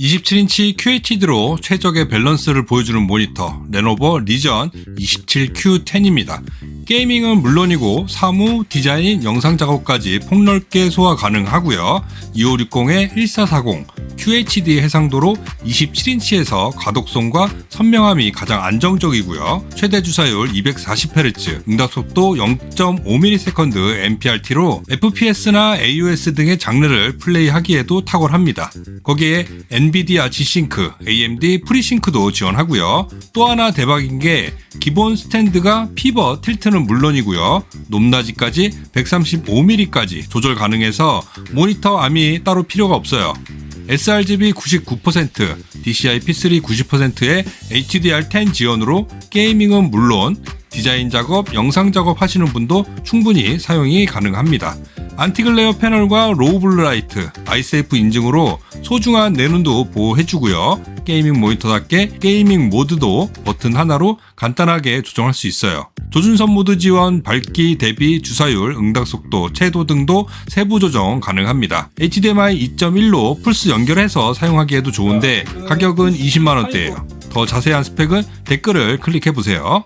27인치 QHD로 최적의 밸런스를 보여주는 모니터 레노버 리전 27Q10입니다. 게이밍은 물론이고 사무, 디자인, 영상 작업까지 폭넓게 소화 가능하고요. 2560에 1440, QHD 해상도로 27인치에서 가독성과 선명함이 가장 안정적이고요. 최대 주사율 240Hz, 응답속도 0.5ms MPRT로 FPS나 AOS 등의 장르를 플레이하기에도 탁월합니다. 거기에 엔비디아 G싱크, AMD 프리싱크도 지원하고요. 또 하나 대박인 게 기본 스탠드가 피벗, 틸트는 물론이고요. 높낮이까지 135mm까지 조절 가능해서 모니터 암이 따로 필요가 없어요. sRGB 99%, DCI P3 90%의 HDR10 지원으로 게이밍은 물론 디자인 작업, 영상 작업 하시는 분도 충분히 사용이 가능합니다. 안티글레어 패널과 로우 블루라이트, 아이세이프 인증으로 소중한 내 눈도 보호해주고요. 게이밍 모니터답게 게이밍 모드도 버튼 하나로 간단하게 조정할 수 있어요. 조준선 모드 지원, 밝기, 대비, 주사율, 응답 속도, 채도 등도 세부 조정 가능합니다. HDMI 2.1로 플스 연결해서 사용하기에도 좋은데 가격은 20만 원대예요. 더 자세한 스펙은 댓글을 클릭해 보세요.